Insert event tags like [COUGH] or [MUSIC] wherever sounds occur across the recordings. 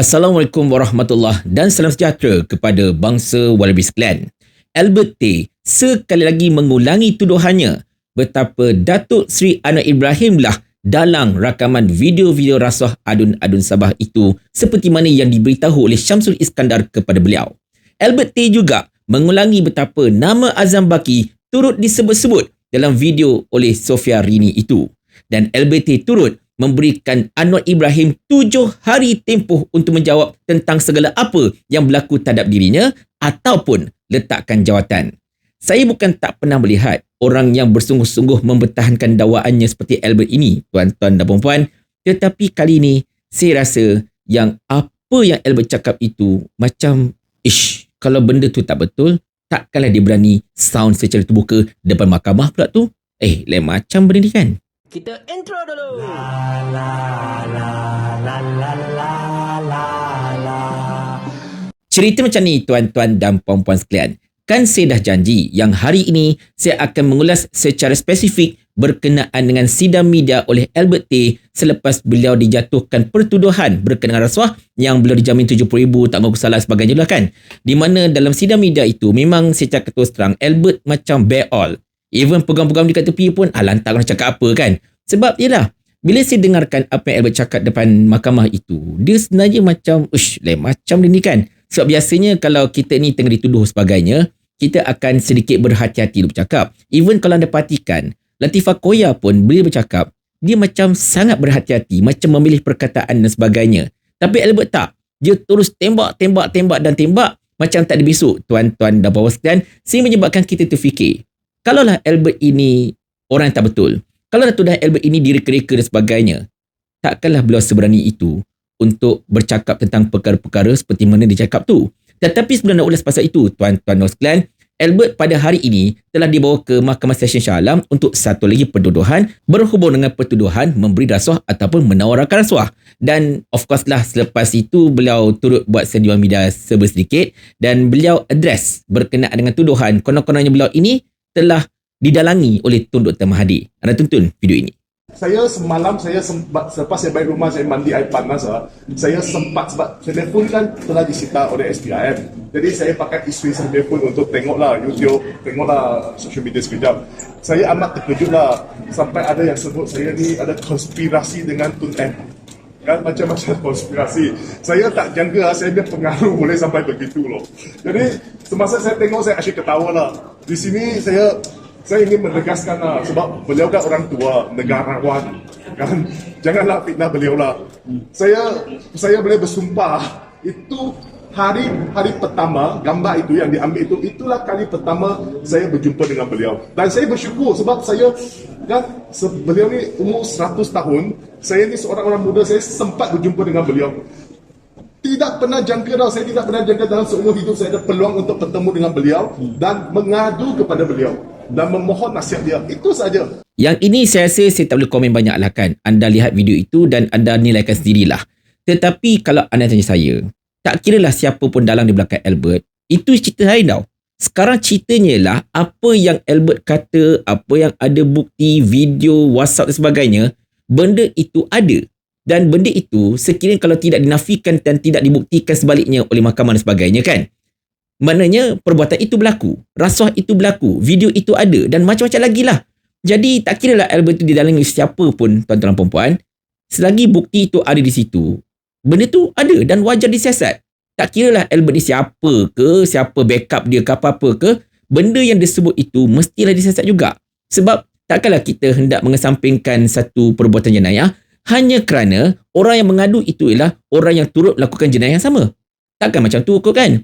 Assalamualaikum warahmatullahi dan salam sejahtera kepada bangsa Wallabies Clan. Albert T sekali lagi mengulangi tuduhannya betapa Datuk Seri Anwar Ibrahim lah dalam rakaman video-video rasuah adun-adun Sabah itu seperti mana yang diberitahu oleh Syamsul Iskandar kepada beliau. Albert T juga mengulangi betapa nama Azam Baki turut disebut-sebut dalam video oleh Sofia Rini itu. Dan Albert T turut memberikan Anwar Ibrahim tujuh hari tempoh untuk menjawab tentang segala apa yang berlaku terhadap dirinya ataupun letakkan jawatan. Saya bukan tak pernah melihat orang yang bersungguh-sungguh mempertahankan dakwaannya seperti Albert ini, tuan-tuan dan puan-puan. Tetapi kali ini, saya rasa yang apa yang Albert cakap itu macam, ish, kalau benda tu tak betul, takkanlah dia berani sound secara terbuka depan mahkamah pula tu. Eh, lain macam benda ni kan? Kita intro dulu. Cerita macam ni tuan-tuan dan puan-puan sekalian. Kan saya dah janji yang hari ini saya akan mengulas secara spesifik berkenaan dengan sidang media oleh Albert T selepas beliau dijatuhkan pertuduhan berkenaan rasuah yang beliau dijamin RM70,000 tak mengaku salah sebagainya lah kan. Di mana dalam sidang media itu memang saya cakap terus terang Albert macam bear all. Even pegang-pegang dekat tepi pun ah lantak nak cakap apa kan. Sebab ialah bila saya dengarkan apa yang Albert cakap depan mahkamah itu, dia sebenarnya macam, ush, lain macam dia ni kan. Sebab biasanya kalau kita ni tengah dituduh sebagainya, kita akan sedikit berhati-hati untuk bercakap. Even kalau anda perhatikan, Latifah Koya pun bila bercakap, dia macam sangat berhati-hati, macam memilih perkataan dan sebagainya. Tapi Albert tak. Dia terus tembak, tembak, tembak dan tembak macam tak ada besok, tuan-tuan dan bawa sekalian. Sehingga menyebabkan kita terfikir, kalaulah Albert ini orang yang tak betul, kalau Datuk Dah Albert ini direka-reka dan sebagainya, takkanlah beliau seberani itu untuk bercakap tentang perkara-perkara seperti mana dia cakap tu. Tetapi sebelum nak ulas pasal itu, tuan-tuan dan sekalian, Albert pada hari ini telah dibawa ke Mahkamah Session Shah Alam untuk satu lagi pertuduhan berhubung dengan pertuduhan memberi rasuah ataupun menawarkan rasuah. Dan of course lah selepas itu beliau turut buat sediaan media serba sedikit dan beliau address berkenaan dengan tuduhan konon-kononnya beliau ini telah didalangi oleh Tun Dr. Mahathir. Anda tonton video ini. Saya semalam saya sempat selepas saya balik rumah saya mandi air panas ah, saya sempat sebab telefon kan telah disita oleh SPIM. Jadi saya pakai isteri saya telefon untuk tengoklah YouTube, tengoklah social media sekejap. Saya amat terkejut lah sampai ada yang sebut saya ni ada konspirasi dengan Tun M. Kan macam-macam konspirasi. Saya tak jangka saya punya pengaruh boleh sampai begitu loh. Jadi semasa saya tengok saya asyik ketawa lah. Di sini saya saya ingin menegaskan lah, sebab beliau kan orang tua, negarawan. Kan? Janganlah fitnah beliau lah. Saya saya boleh bersumpah, itu hari hari pertama, gambar itu yang diambil itu, itulah kali pertama saya berjumpa dengan beliau. Dan saya bersyukur sebab saya, kan, beliau ni umur 100 tahun, saya ni seorang orang muda, saya sempat berjumpa dengan beliau. Tidak pernah jangka dah, saya tidak pernah jangka dalam seumur hidup saya ada peluang untuk bertemu dengan beliau dan mengadu kepada beliau dan memohon nasihat dia. Itu saja. Yang ini saya rasa saya tak boleh komen banyak lah kan. Anda lihat video itu dan anda nilaikan sendirilah. Tetapi kalau anda tanya saya, tak kira lah siapa pun dalam di belakang Albert, itu cerita lain tau. Sekarang ceritanya lah apa yang Albert kata, apa yang ada bukti, video, WhatsApp dan sebagainya, benda itu ada. Dan benda itu sekiranya kalau tidak dinafikan dan tidak dibuktikan sebaliknya oleh mahkamah dan sebagainya kan. Maknanya perbuatan itu berlaku. Rasuah itu berlaku. Video itu ada. Dan macam-macam lagi lah. Jadi tak kira lah Albert itu didalangi siapa pun tuan-tuan perempuan. Selagi bukti itu ada di situ. Benda tu ada dan wajar disiasat. Tak kira lah Albert ni siapa ke, siapa backup dia ke apa-apa ke. Benda yang disebut itu mestilah disiasat juga. Sebab takkanlah kita hendak mengesampingkan satu perbuatan jenayah hanya kerana orang yang mengadu itu ialah orang yang turut melakukan jenayah yang sama. Takkan macam tu kot kan?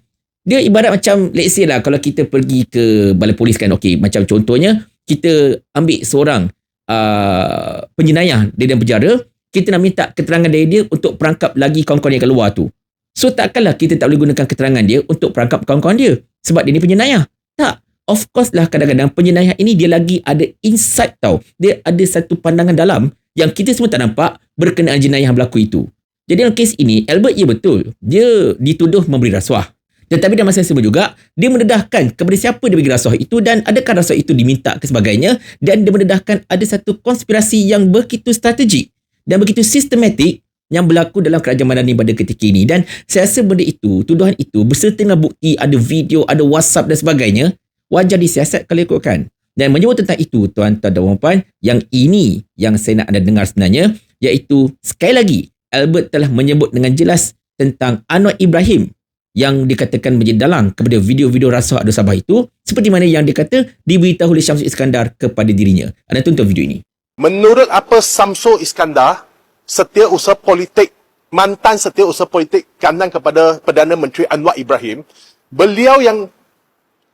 dia ibarat macam let's say lah kalau kita pergi ke balai polis kan okey macam contohnya kita ambil seorang uh, penjenayah di dalam penjara kita nak minta keterangan dari dia untuk perangkap lagi kawan-kawan yang kat luar tu. So takkanlah kita tak boleh gunakan keterangan dia untuk perangkap kawan-kawan dia sebab dia ni penjenayah. Tak. Of course lah kadang-kadang penjenayah ini dia lagi ada insight tau. Dia ada satu pandangan dalam yang kita semua tak nampak berkenaan jenayah yang berlaku itu. Jadi dalam kes ini Albert ya betul. Dia dituduh memberi rasuah. Tetapi dalam masa yang sama juga, dia mendedahkan kepada siapa dia bagi rasuah itu dan adakah rasuah itu diminta ke sebagainya. Dan dia mendedahkan ada satu konspirasi yang begitu strategik dan begitu sistematik yang berlaku dalam kerajaan Madani pada ketika ini dan saya rasa benda itu, tuduhan itu berserta dengan bukti ada video, ada WhatsApp dan sebagainya wajar disiasat kalau ikutkan. Dan menyebut tentang itu tuan-tuan dan puan yang ini yang saya nak anda dengar sebenarnya iaitu sekali lagi Albert telah menyebut dengan jelas tentang Anwar Ibrahim yang dikatakan menjadi dalang kepada video-video rasuah Abdul Sabah itu seperti mana yang dikata diberitahu oleh Syamsul Iskandar kepada dirinya. Anda tonton video ini. Menurut apa Samsul Iskandar, setiausaha politik, mantan setiausaha politik kanan kepada Perdana Menteri Anwar Ibrahim, beliau yang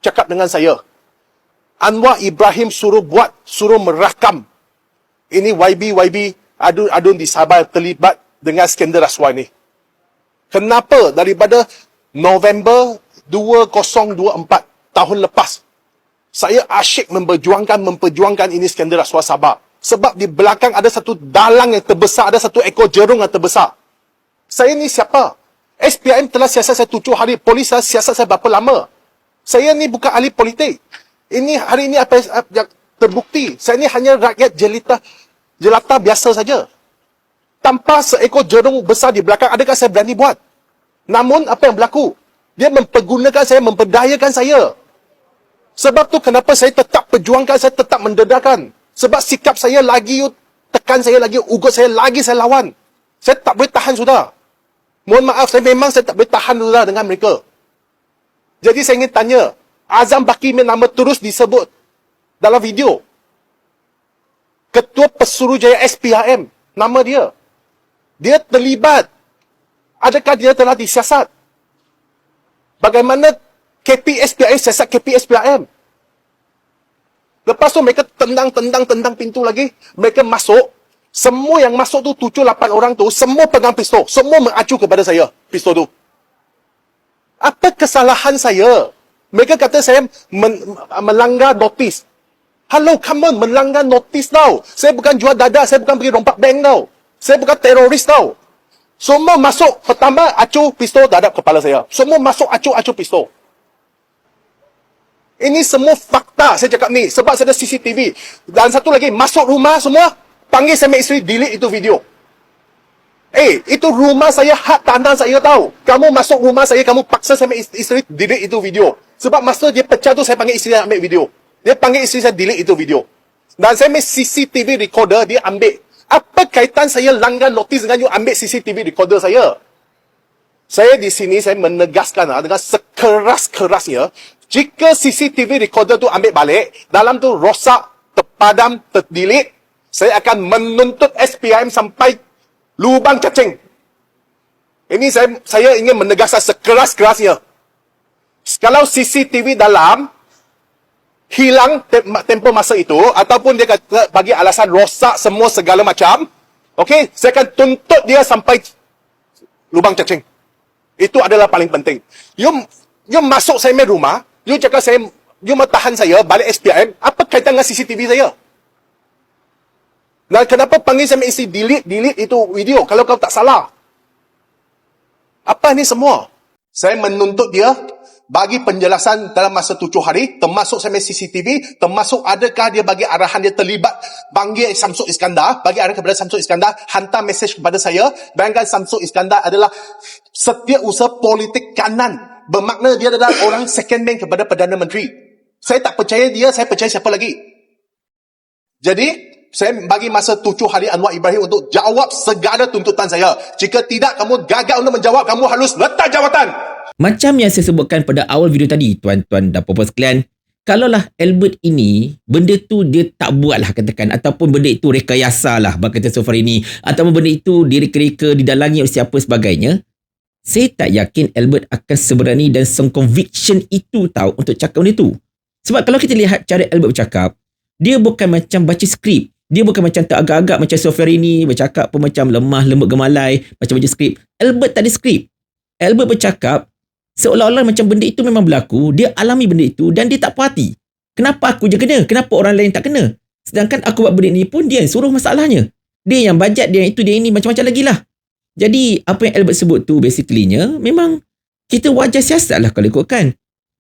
cakap dengan saya, Anwar Ibrahim suruh buat, suruh merakam. Ini YB, YB, adun-adun di Sabah terlibat dengan skandal rasuah ini. Kenapa daripada November 2024 tahun lepas, saya asyik memperjuangkan memperjuangkan ini skandal rasuah Sabah. Sebab di belakang ada satu dalang yang terbesar, ada satu ekor jerung yang terbesar. Saya ni siapa? SPM telah siasat saya tujuh hari, polis saya siasat saya berapa lama? Saya ni bukan ahli politik. Ini hari ini apa yang terbukti. Saya ni hanya rakyat jelita, jelata biasa saja. Tanpa seekor jerung besar di belakang, adakah saya berani buat? Namun, apa yang berlaku? Dia mempergunakan saya, memperdayakan saya. Sebab tu kenapa saya tetap perjuangkan, saya tetap mendedakan. Sebab sikap saya lagi tekan saya lagi, ugut saya lagi saya lawan. Saya tak boleh tahan sudah. Mohon maaf, saya memang saya tak boleh tahan sudah dengan mereka. Jadi saya ingin tanya, Azam Baki nama terus disebut dalam video. Ketua Pesuruhjaya SPRM, nama dia. Dia terlibat. Adakah dia telah disiasat? Bagaimana KPSPRM siasat KPSPRM? Lepas tu mereka tendang, tendang, tendang pintu lagi. Mereka masuk. Semua yang masuk tu, tujuh, lapan orang tu, semua pegang pistol. Semua mengacu kepada saya, pistol tu. Apa kesalahan saya? Mereka kata saya men- melanggar notis. Hello, come on, melanggar notis tau. Saya bukan jual dada, saya bukan pergi rompak bank tau. Saya bukan teroris tau. Semua masuk, pertama acu pistol terhadap kepala saya. Semua masuk acu-acu pistol. Ini semua fakta saya cakap ni. Sebab saya ada CCTV. Dan satu lagi, masuk rumah semua, panggil saya isteri, delete itu video. Eh, itu rumah saya, hak tanah saya tahu. Kamu masuk rumah saya, kamu paksa saya isteri, delete itu video. Sebab masa dia pecah tu, saya panggil isteri saya ambil video. Dia panggil isteri saya delete itu video. Dan saya ambil CCTV recorder, dia ambil. Apa kaitan saya langgar notis dengan you ambil CCTV recorder saya? Saya di sini, saya menegaskan ah, dengan sekeras-kerasnya, jika CCTV recorder tu ambil balik, dalam tu rosak, terpadam, terdelete, saya akan menuntut SPIM sampai lubang cacing. Ini saya saya ingin menegaskan sekeras-kerasnya. Kalau CCTV dalam hilang tempoh masa itu ataupun dia kata bagi alasan rosak semua segala macam, okey, saya akan tuntut dia sampai lubang cacing. Itu adalah paling penting. You you masuk saya rumah, You cakap saya, you mau tahan saya balik SPM, apa kaitan dengan CCTV saya? Dan kenapa panggil saya isi delete, delete itu video kalau kau tak salah? Apa ni semua? Saya menuntut dia bagi penjelasan dalam masa tujuh hari, termasuk saya CCTV, termasuk adakah dia bagi arahan dia terlibat panggil Samsung Iskandar, bagi arahan kepada Samsung Iskandar, hantar mesej kepada saya, bayangkan Samsung Iskandar adalah setiap usaha politik kanan bermakna dia adalah [COUGHS] orang second man kepada Perdana Menteri. Saya tak percaya dia, saya percaya siapa lagi. Jadi, saya bagi masa tujuh hari Anwar Ibrahim untuk jawab segala tuntutan saya. Jika tidak, kamu gagal untuk menjawab, kamu harus letak jawatan. Macam yang saya sebutkan pada awal video tadi, tuan-tuan dan puan sekalian, kalaulah Albert ini, benda tu dia tak buat lah katakan, ataupun benda itu rekayasa lah, berkata so far ini, ataupun benda itu direka-reka, didalangi oleh siapa sebagainya, saya tak yakin Albert akan seberani dan conviction itu tahu untuk cakap benda tu. Sebab kalau kita lihat cara Albert bercakap, dia bukan macam baca skrip. Dia bukan macam tak agak-agak macam software ini, bercakap pun macam lemah, lembut gemalai, macam baca skrip. Albert tak ada skrip. Albert bercakap seolah-olah macam benda itu memang berlaku, dia alami benda itu dan dia tak puas hati. Kenapa aku je kena? Kenapa orang lain tak kena? Sedangkan aku buat benda ni pun dia yang suruh masalahnya. Dia yang bajet, dia yang itu, dia yang ini, macam-macam lagi lah. Jadi apa yang Albert sebut tu basically-nya memang kita wajar siasat lah kalau ikutkan.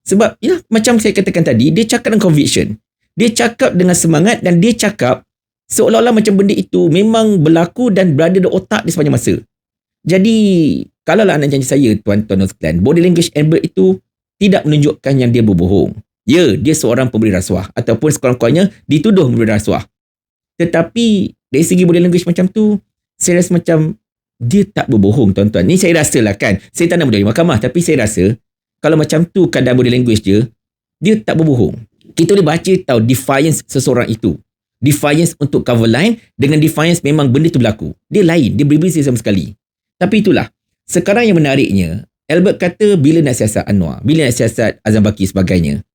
Sebab ya macam saya katakan tadi dia cakap dengan conviction. Dia cakap dengan semangat dan dia cakap seolah-olah macam benda itu memang berlaku dan berada di otak di sepanjang masa. Jadi, kalau lah anak janji saya, tuan-tuan dan sekalian, body language Albert itu tidak menunjukkan yang dia berbohong. Ya, dia seorang pemberi rasuah ataupun sekurang-kurangnya dituduh memberi rasuah. Tetapi, dari segi body language macam tu, saya rasa macam dia tak berbohong, tuan-tuan. Ni saya rasa lah kan. Saya tak nak berdiri mahkamah, tapi saya rasa kalau macam tu keadaan body language dia, dia tak berbohong. Kita boleh baca tahu defiance seseorang itu. Defiance untuk cover line dengan defiance memang benda tu berlaku. Dia lain, dia berbeza sama sekali. Tapi itulah. Sekarang yang menariknya, Albert kata bila nak siasat Anwar, bila nak siasat Azam Baki sebagainya.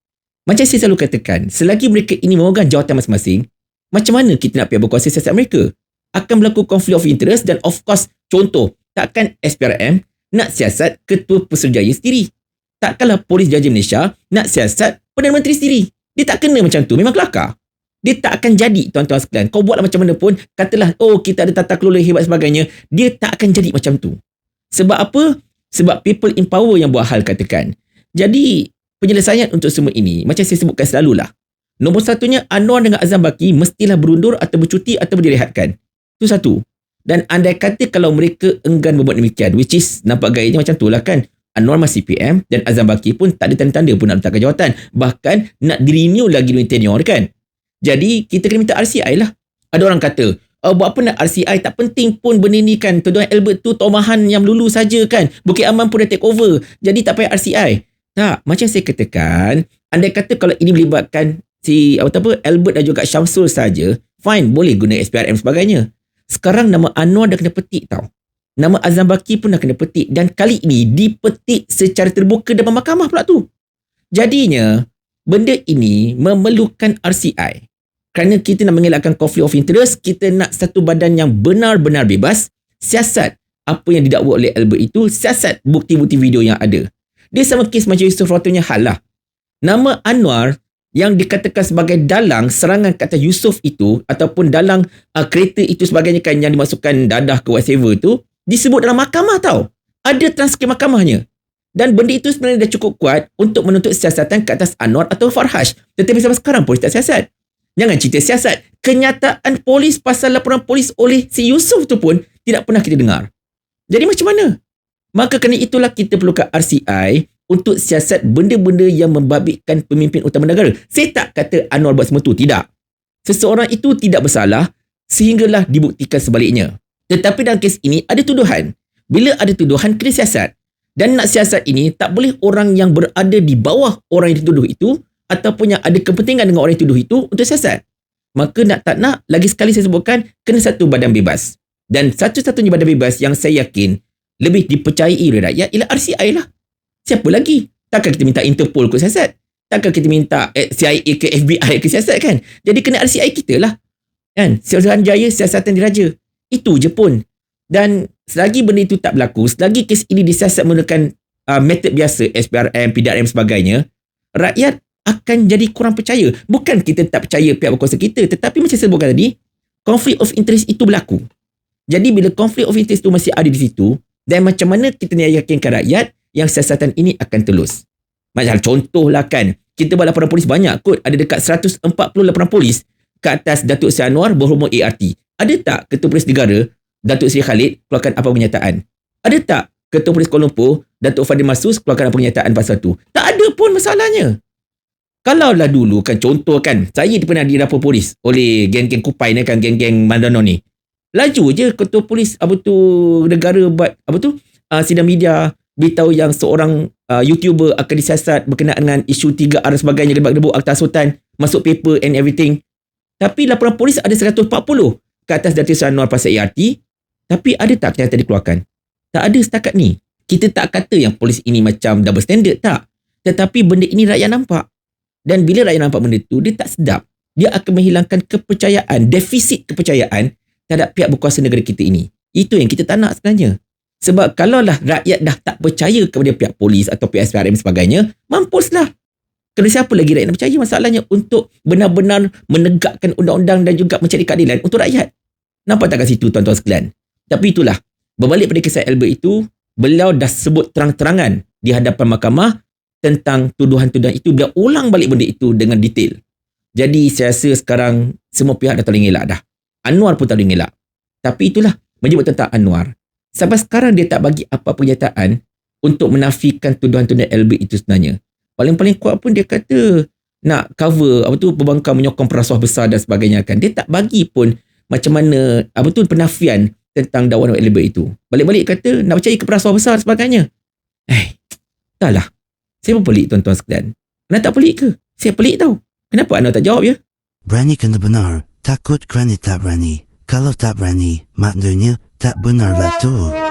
Macam saya selalu katakan, selagi mereka ini memegang jawatan masing-masing, macam mana kita nak pihak berkuasa siasat mereka? Akan berlaku konflik of interest dan of course, contoh, takkan SPRM nak siasat Ketua Pesuruhjaya sendiri. Takkanlah Polis Jaja Malaysia nak siasat Perdana Menteri sendiri. Dia tak kena macam tu, memang kelakar. Dia tak akan jadi tuan-tuan sekalian. Kau buatlah macam mana pun, katalah, oh kita ada tata kelola hebat sebagainya. Dia tak akan jadi macam tu. Sebab apa? Sebab people in power yang buat hal katakan. Jadi, penyelesaian untuk semua ini, macam saya sebutkan selalulah. Nombor satunya, Anwar dengan Azam Baki mestilah berundur atau bercuti atau direhatkan. Itu satu. Dan andai kata kalau mereka enggan berbuat demikian, which is nampak gayanya macam tu lah kan. Anwar masih PM dan Azam Baki pun tak ada tanda-tanda pun nak letakkan jawatan. Bahkan nak di-renew lagi dunia tenure kan. Jadi kita kena minta RCI lah. Ada orang kata, oh, buat apa nak RCI? Tak penting pun benda ni kan. Tuan Albert tu tomahan yang lulu saja kan. Bukit Aman pun dah take over. Jadi tak payah RCI. Tak, macam saya katakan, andai kata kalau ini melibatkan si apa apa Albert dan juga Syamsul saja, fine, boleh guna SPRM sebagainya. Sekarang nama Anwar dah kena petik tau. Nama Azam Baki pun dah kena petik dan kali ini dipetik secara terbuka dalam mahkamah pula tu. Jadinya, benda ini memerlukan RCI kerana kita nak mengelakkan conflict of interest, kita nak satu badan yang benar-benar bebas, siasat apa yang didakwa oleh Albert itu, siasat bukti-bukti video yang ada. Dia sama kes macam Yusuf Rotunya hal lah. Nama Anwar yang dikatakan sebagai dalang serangan kata Yusuf itu ataupun dalang uh, kereta itu sebagainya kan yang dimasukkan dadah ke whatever tu disebut dalam mahkamah tau. Ada transkrip mahkamahnya. Dan benda itu sebenarnya dah cukup kuat untuk menuntut siasatan ke atas Anwar atau Farhash. Tetapi sampai sekarang polis tak siasat. Jangan cerita siasat. Kenyataan polis pasal laporan polis oleh si Yusuf tu pun tidak pernah kita dengar. Jadi macam mana? Maka kerana itulah kita perlukan RCI untuk siasat benda-benda yang membabitkan pemimpin utama negara. Saya tak kata Anwar buat semua tu. Tidak. Seseorang itu tidak bersalah sehinggalah dibuktikan sebaliknya. Tetapi dalam kes ini ada tuduhan. Bila ada tuduhan, kena siasat. Dan nak siasat ini, tak boleh orang yang berada di bawah orang yang dituduh itu ataupun yang ada kepentingan dengan orang yang tuduh itu untuk siasat. Maka nak tak nak, lagi sekali saya sebutkan, kena satu badan bebas. Dan satu-satunya badan bebas yang saya yakin lebih dipercayai oleh rakyat ialah RCI lah. Siapa lagi? Takkan kita minta Interpol ke siasat? Takkan kita minta eh, CIA ke FBI ke siasat kan? Jadi kena RCI kita lah. Kan? Siasatan jaya, siasatan diraja. Itu je pun. Dan selagi benda itu tak berlaku, selagi kes ini disiasat menggunakan uh, metod biasa, SPRM, PDRM sebagainya, rakyat akan jadi kurang percaya. Bukan kita tak percaya pihak berkuasa kita, tetapi macam saya sebutkan tadi, conflict of interest itu berlaku. Jadi bila conflict of interest itu masih ada di situ, dan macam mana kita nak yakinkan rakyat yang siasatan ini akan telus. Macam contohlah kan, kita buat laporan polis banyak kot, ada dekat 140 laporan polis ke atas Datuk Seri Anwar berhormat ART. Ada tak Ketua Polis Negara, Datuk Seri Khalid, keluarkan apa pernyataan? Ada tak Ketua Polis Kuala Lumpur, Datuk Fadil Masus, keluarkan apa pernyataan pasal tu? Tak ada pun masalahnya. Kalau lah dulu kan contoh kan saya pernah didapur polis oleh geng-geng Kupai ni kan geng-geng Mandano ni. Laju je ketua polis apa tu negara buat apa tu uh, sidang media beritahu yang seorang uh, YouTuber akan disiasat berkenaan dengan isu 3R dan sebagainya gebak-gebuk Akta Sultan masuk paper and everything. Tapi laporan polis ada 140 ke atas Datuk Seri Anwar pasal ART. Tapi ada tak yang tadi keluarkan? Tak ada setakat ni. Kita tak kata yang polis ini macam double standard tak. Tetapi benda ini rakyat nampak. Dan bila rakyat nampak benda tu, dia tak sedap. Dia akan menghilangkan kepercayaan, defisit kepercayaan terhadap pihak berkuasa negara kita ini. Itu yang kita tak nak sebenarnya. Sebab kalaulah rakyat dah tak percaya kepada pihak polis atau pihak SPRM sebagainya, mampuslah. Kerana siapa lagi rakyat nak percaya masalahnya untuk benar-benar menegakkan undang-undang dan juga mencari keadilan untuk rakyat. Nampak tak kat situ tuan-tuan sekalian? Tapi itulah, berbalik pada kisah Albert itu, beliau dah sebut terang-terangan di hadapan mahkamah tentang tuduhan-tuduhan itu dia ulang balik benda itu dengan detail. Jadi saya rasa sekarang semua pihak dah tak boleh ngelak dah. Anwar pun tak boleh ngelak. Tapi itulah menyebut tentang Anwar. Sampai sekarang dia tak bagi apa pernyataan untuk menafikan tuduhan-tuduhan Albert itu sebenarnya. Paling-paling kuat pun dia kata nak cover apa tu pembangkang menyokong perasuah besar dan sebagainya kan. Dia tak bagi pun macam mana apa tu penafian tentang dakwaan Albert itu. Balik-balik kata nak percaya ke perasuah besar dan sebagainya. Eh, dah lah. Saya pun pelik tuan-tuan sekalian. Anda tak pelik ke? Saya pelik tau. Kenapa anda tak jawab ya? Berani kena benar. Takut kerana tak berani. Kalau tak berani, maknanya tak benar lah tu.